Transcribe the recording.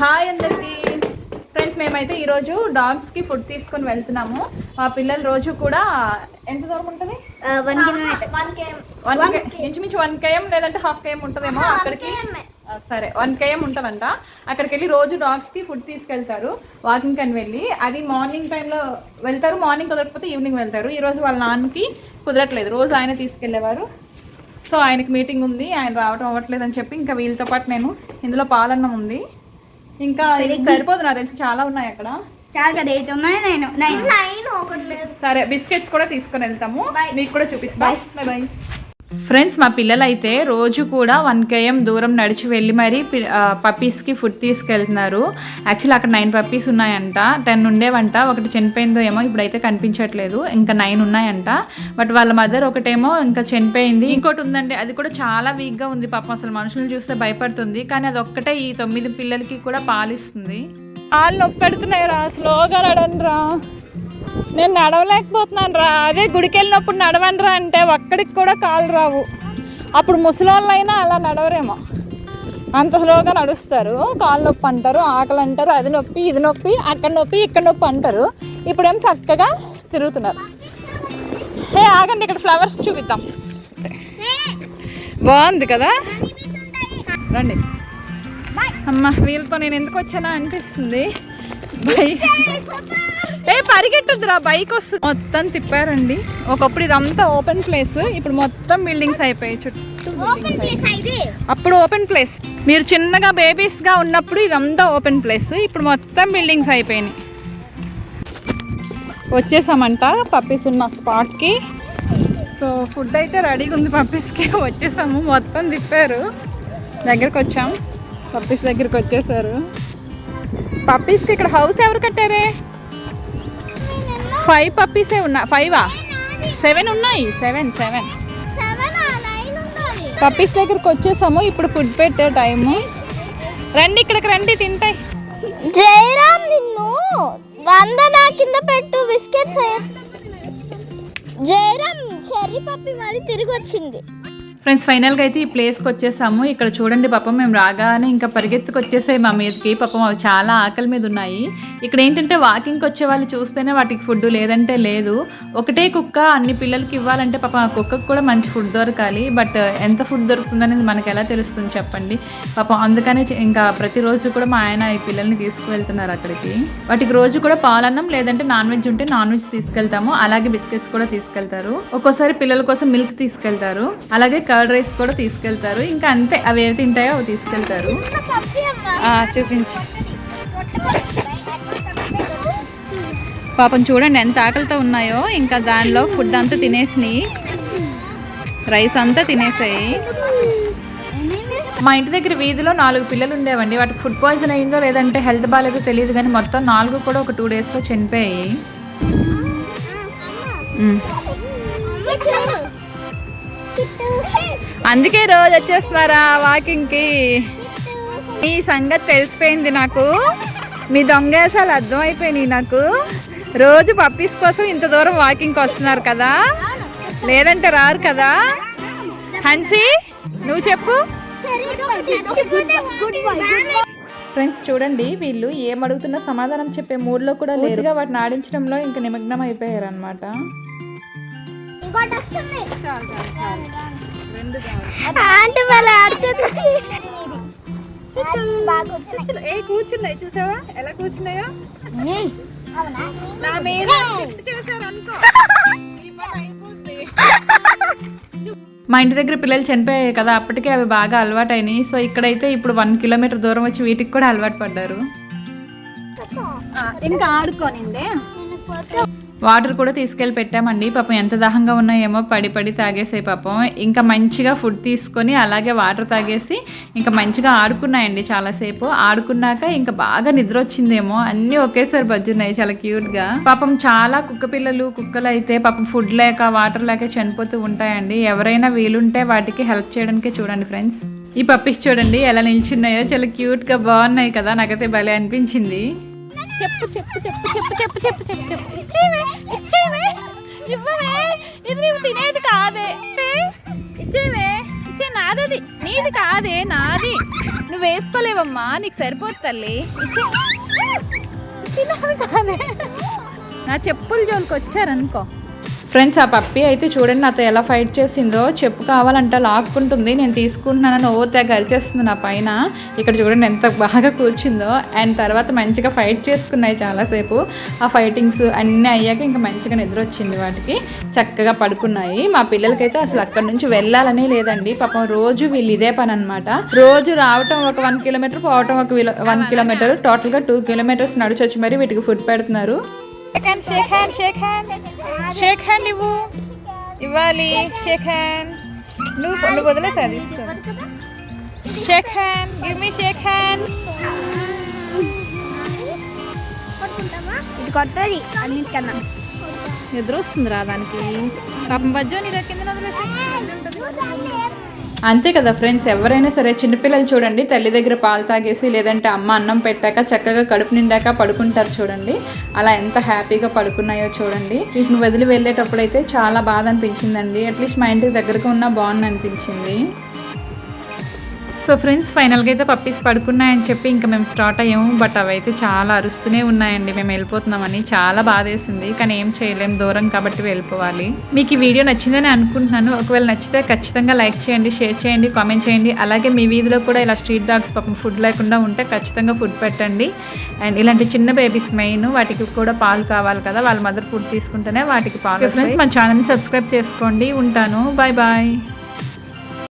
Hi అందరికి. Friends మేమైతే ఈరోజు డాగ్స్కి ఫుడ్ తీసుకొని వెళ్తున్నాము. మా పిల్లలు రోజు కూడా ఎంత దూరం ఉంటుంది? వన్ ఇంచుమించు వన్ కేఎం లేదంటే హాఫ్ కేఎం ఉంటుందేమో అక్కడికి. సరే వన్ కేఎం ఉంటుందంట. అక్కడికి వెళ్ళి రోజు డాగ్స్కి ఫుడ్ తీసుకెళ్తారు వాకింగ్ అని వెళ్ళి. అది మార్నింగ్ టైంలో వెళ్తారు మార్నింగ్ కుదరకపోతే ఈవినింగ్ వెళ్తారు. ఈరోజు వాళ్ళ నాన్నకి కుదరట్లేదు. రోజు ఆయన తీసుకెళ్ళేవారు సో ఆయనకి మీటింగ్ ఉంది ఆయన రావడం అవ్వట్లేదు అని చెప్పి ఇంకా వీళ్ళతో పాటు నేను ఇందులో పాలన్నం ఉంది. ఇంకా సరిపోదు నాకు తెలిసి చాలా ఉన్నాయి అక్కడ. చాలు కదా ఎయిట్ ఉన్నాయి నైన్. నైన్ నైన్ ఒకటి సరే బిస్కెట్స్ కూడా తీసుకొని వెళ్తాము. మీకు కూడా చూపిస్తా. బాయ్ బాయ్ ఫ్రెండ్స్ మా పిల్లలైతే రోజు కూడా వన్ కేఎం దూరం నడిచి వెళ్ళి మరీ పప్పీస్కి ఫుడ్ తీసుకెళ్తున్నారు. యాక్చువల్లీ అక్కడ నైన్ పప్పీస్ ఉన్నాయంట. టెన్ ఉండేవంట. ఒకటి చనిపోయిందో ఏమో ఇప్పుడైతే కనిపించట్లేదు. ఇంకా నైన్ ఉన్నాయంట. బట్ వాళ్ళ మదర్ ఒకటేమో ఇంకా చనిపోయింది. ఇంకోటి ఉందండి అది కూడా చాలా వీక్గా ఉంది. పాపం అసలు మనుషులను చూస్తే భయపడుతుంది. కానీ అది ఒక్కటే ఈ తొమ్మిది పిల్లలకి కూడా పాలిస్తుంది. వాళ్ళు నొప్పి పెడుతున్నాయి రా స్లోగా రా. నేను నడవలేకపోతున్నాను రా. అదే గుడికి వెళ్ళినప్పుడు నడవను రా అంటే ఒక్కడికి కూడా కాలు రావు. అప్పుడు ముసలోళ్ళైనా అలా నడవరేమో. అంత స్లోగా నడుస్తారు. కాళ్ళు నొప్పి అంటారు ఆకలి అంటారు అది నొప్పి ఇది నొప్పి అక్కడ నొప్పి ఇక్కడ నొప్పి అంటారు. ఇప్పుడేం చక్కగా తిరుగుతున్నారు. ఏ ఆగండి ఇక్కడ ఫ్లవర్స్ చూపిద్దాం. బాగుంది కదా? రండి. అమ్మ వీళ్ళతో నేను ఎందుకు వచ్చానా అనిపిస్తుంది. బై. ఏ పరిగెట్టుద్దురా బైక్ వస్తుంది మొత్తం తిప్పారండి. ఒకప్పుడు ఇదంతా ఓపెన్ ప్లేస్ ఇప్పుడు మొత్తం బిల్డింగ్స్ అయిపోయాయి. చుట్టూ. అప్పుడు ఓపెన్ ప్లేస్ మీరు చిన్నగా బేబీస్గా ఉన్నప్పుడు ఇదంతా ఓపెన్ ప్లేస్ ఇప్పుడు మొత్తం బిల్డింగ్స్ అయిపోయినాయి. వచ్చేసామంట పప్పీస్ ఉన్న స్పాట్కి సో ఫుడ్ అయితే రెడీగా ఉంది పప్పీస్కి వచ్చేసాము. మొత్తం తిప్పారు. దగ్గరికి వచ్చాం. పప్పీస్ దగ్గరికి వచ్చేసారు. పప్పీస్కి ఇక్కడ హౌస్ ఎవరు కట్టారే? ఫైవ్ పప్పీసే ఉన్నా ఫైవా సెవెన్ ఉన్నాయి? సెవెన్ సెవెన్ పప్పీస్ దగ్గరికి వచ్చేసాము. ఇప్పుడు ఫుడ్ పెట్టే టైము రండి ఇక్కడికి రండి తింటాయి. జయరామ్ నిన్ను వంద నా కింద పెట్టు బిస్కెట్స్ జయరామ్ చెర్రీ పప్పి మరి తిరిగి వచ్చింది. ఫ్రెండ్స్ ఫైనల్గా అయితే ఈ ప్లేస్కి వచ్చేసాము. ఇక్కడ చూడండి పాపం మేము రాగానే ఇంకా పరిగెత్తుకు వచ్చేసాయి మా మీదకి. పాపం అవి చాలా ఆకలి మీద ఉన్నాయి. ఇక్కడ ఏంటంటే వాకింగ్కి వచ్చే వాళ్ళు చూస్తేనే వాటికి ఫుడ్ లేదంటే లేదు. ఒకటే కుక్క అన్ని పిల్లలకి ఇవ్వాలంటే పాపం ఆ కుక్కకు కూడా మంచి ఫుడ్ దొరకాలి. బట్ ఎంత ఫుడ్ దొరుకుతుందనేది మనకు ఎలా తెలుస్తుంది చెప్పండి. పాపం అందుకనే ఇంకా ప్రతిరోజు కూడా మా ఆయన ఈ పిల్లల్ని తీసుకువెళ్తున్నారు అక్కడికి. వాటికి రోజు కూడా పాలన్నం లేదంటే నాన్ వెజ్ ఉంటే నాన్ వెజ్ తీసుకెళ్తాము. అలాగే బిస్కెట్స్ కూడా తీసుకెళ్తారు. ఒక్కోసారి పిల్లల కోసం మిల్క్ తీసుకెళ్తారు. అలాగే కర్డ్ రైస్ కూడా తీసుకెళ్తారు. ఇంకా అంతే. అవి ఏవి తింటాయో అవి తీసుకెళ్తారు. చూపించు. పాపం చూడండి ఎంత ఆకలితో ఉన్నాయో. ఇంకా దానిలో ఫుడ్ అంతా తినేసినాయి. రైస్ అంతా తినేసాయి. మా ఇంటి దగ్గర వీధిలో నాలుగు పిల్లలు ఉండేవండి. వాటికి ఫుడ్ పాయిజన్ అయిందో లేదంటే హెల్త్ బాగాలేదో తెలియదు కానీ మొత్తం నాలుగు కూడా ఒక టూ డేస్లో చనిపోయాయి. అందుకే రోజు వచ్చేస్తున్నారా వాకింగ్కి? ఈ సంగతి తెలిసిపోయింది నాకు. మీ దొంగేసాలు అర్థమైపోయినాయి నాకు. రోజు పప్పీస్ కోసం ఇంత దూరం వాకింగ్కి వస్తున్నారు కదా? లేదంటే రారు కదా? హన్సీ నువ్వు చెప్పు. ఫ్రెండ్స్ చూడండి వీళ్ళు ఏం అడుగుతున్నా సమాధానం చెప్పే మూడ్లో కూడా లేరుగా వాటిని ఆడించడంలో ఇంకా నిమగ్నం అయిపోయారు అనమాట కూర్చున్నాయి. చూసావా? ఎలా కూర్చున్నాయో? నా మీద. మా ఇంటి దగ్గర పిల్లలు చనిపోయాయి కదా అప్పటికే అవి బాగా అలవాటైనాయి. సో ఇక్కడైతే ఇప్పుడు వన్ కిలోమీటర్ దూరం వచ్చి వీటికి కూడా అలవాటు పడ్డారు. ఇంకా ఆడుకోనిందే వాటర్ కూడా తీసుకెళ్ళి పెట్టామండి. పాపం ఎంత దాహంగా ఉన్నాయేమో పడి పడి తాగేసాయి పాపం. ఇంకా మంచిగా ఫుడ్ తీసుకొని అలాగే వాటర్ తాగేసి ఇంకా మంచిగా ఆడుకున్నాయండి చాలాసేపు. ఆడుకున్నాక ఇంకా బాగా నిద్ర వచ్చిందేమో. అన్నీ ఒకేసారి బజ్జున్నాయి చాలా క్యూట్గా. పాపం చాలా కుక్క పిల్లలు కుక్కలు అయితే పాపం ఫుడ్ లేక వాటర్ లేక చనిపోతూ ఉంటాయండి. ఎవరైనా వీలుంటే వాటికి హెల్ప్ చేయడానికే చూడండి ఫ్రెండ్స్. ఈ పప్పీస్ చూడండి ఎలా నిల్చున్నాయో. చాలా క్యూట్గా బాగున్నాయి కదా. నాకైతే భలే అనిపించింది. చెప్పు చెప్పు చెప్పు చెప్పు చెప్పు చెప్పు చెప్పు చెప్పు. ఇచ్చేవే ఇచ్చేవే. ఇవ్వవే. ఇది నువ్వు తినేది కాదే. ఇచ్చేవే. ఇచ్చే నాదది. నీది కాదే నాది. నువ్వు వేసుకోలేవమ్మా నీకు సరిపోతుంది తల్లి. ఇచ్చే. తినాలి కాదే. నా చెప్పులు జోలికి వచ్చారనుకో. ఫ్రెండ్స్ ఆ పప్పి అయితే చూడండి నాతో ఎలా ఫైట్ చేసిందో. చెప్పు కావాలంట లాక్కుంటుంది. నేను తీసుకుంటున్నానని ఓ తెగ అరిచేస్తుంది నా పైన. ఇక్కడ చూడండి ఎంత బాగా కూర్చుందో. అండ్ తర్వాత మంచిగా ఫైట్ చేసుకున్నాయి చాలాసేపు. ఆ ఫైటింగ్స్ అన్నీ అయ్యాక ఇంకా మంచిగా నిద్ర వచ్చింది వాటికి. చక్కగా పడుకున్నాయి. మా పిల్లలకైతే అసలు అక్కడ నుంచి వెళ్ళాలనే లేదండి. పాపం రోజు వీళ్ళు ఇదే పని అనమాట రోజు రావటం ఒక వన్ కిలోమీటర్ పోవటం ఒక వన్ కిలోమీటర్. టోటల్గా టూ కిలోమీటర్స్ నడిచొచ్చి మరి వీటికి ఫుడ్ పెడుతున్నారు. Shake hand shake hand shake hand shake hand ఇవ్వు ఇవ్వాలి షేక్ హ్యాండ్ నువ్వు నువ్వు వదిలేసి అది ఇస్తాను shake hand give me shake hand ఇది కొత్తది. అన్నిటికన్నా. నిద్ర వస్తుంది రా దానికి. పాపం బజ్జో నీ కింద వదిలేసి అంతే కదా ఫ్రెండ్స్ ఎవరైనా సరే చిన్నపిల్లలు చూడండి తల్లి దగ్గర పాలు తాగేసి లేదంటే అమ్మ అన్నం పెట్టాక చక్కగా కడుపు నిండాక పడుకుంటారు చూడండి. అలా ఎంత హ్యాపీగా పడుకున్నాయో చూడండి. వీటిని వదిలి వెళ్ళేటప్పుడు అయితే చాలా బాధ అనిపించిందండి. అట్లీస్ట్ మా ఇంటికి దగ్గరకు ఉన్నా బాగుంది అనిపించింది సో ఫ్రెండ్స్ ఫైనల్గా అయితే పప్పీస్ పడుకున్నాయని చెప్పి ఇంకా మేము స్టార్ట్ అయ్యాము. బట్ అవైతే చాలా అరుస్తూనే ఉన్నాయండి. మేము వెళ్ళిపోతున్నామని చాలా బాధేసింది. కానీ ఏం చేయలేం. దూరం కాబట్టి వెళ్ళిపోవాలి. మీకు ఈ వీడియో నచ్చిందని అనుకుంటున్నాను. ఒకవేళ నచ్చితే ఖచ్చితంగా లైక్ చేయండి షేర్ చేయండి కామెంట్ చేయండి. అలాగే మీ వీధిలో కూడా ఇలా స్ట్రీట్ డాగ్స్ పాపం ఫుడ్ లేకుండా ఉంటే ఖచ్చితంగా ఫుడ్ పెట్టండి. అండ్ ఇలాంటి చిన్న బేబీస్ మెయిన్ వాటికి కూడా పాలు కావాలి కదా. వాళ్ళ మదర్ ఫుడ్ తీసుకుంటేనే వాటికి పాలు ఫ్రెండ్స్ మా ఛానల్ని సబ్స్క్రైబ్ చేసుకోండి. ఉంటాను. Bye bye